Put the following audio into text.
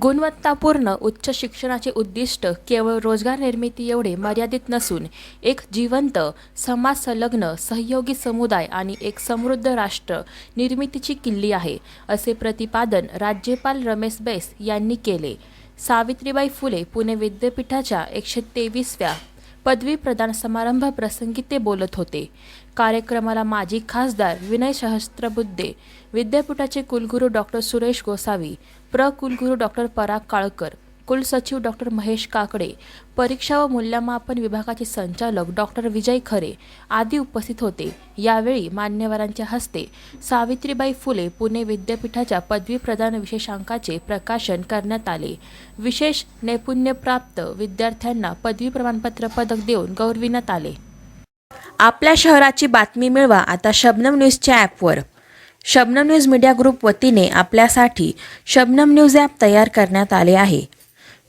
गुणवत्तापूर्ण उच्च शिक्षणाचे उद्दिष्ट केवळ रोजगार निर्मिती एवढे मर्यादित नसून एक जिवंत समाज संलग्न सहयोगी समुदाय आणि एक समृद्ध राष्ट्र निर्मितीची किल्ली आहे असे प्रतिपादन राज्यपाल रमेश बैस यांनी केले. सावित्रीबाई फुले पुणे विद्यापीठाच्या एकशे तेवीसव्या पदवी प्रदान समारंभ प्रसंगी ते बोलत होते. कार्यक्रमाला माजी खासदार विनय सहस्त्रबुद्धे विद्यापीठाचे कुलगुरू डॉक्टर सुरेश गोसावी प्र कुलगुरू डॉक्टर पराग काळकर कुलसचिव डॉक्टर महेश काकडे परीक्षा व मूल्यमापन विभागाचे संचालक डॉक्टर विजय खरे आदी उपस्थित होते. यावेळी मान्यवरांच्या हस्ते सावित्रीबाई फुले पुणे विद्यापीठाच्या पदवी प्रदान विशेषांकाचे प्रकाशन करण्यात आले. विशेष नैपुण्यप्राप्त विद्यार्थ्यांना पदवी प्रमाणपत्र पदक देऊन गौरविण्यात आले. आपल्या शहराची बातमी मिळवा आता शबनम न्यूजच्या ॲपवर. शबनम न्यूज मीडिया ग्रुप वतीने आपल्यासाठी शबनम न्यूज ॲप तयार करण्यात आले आहे.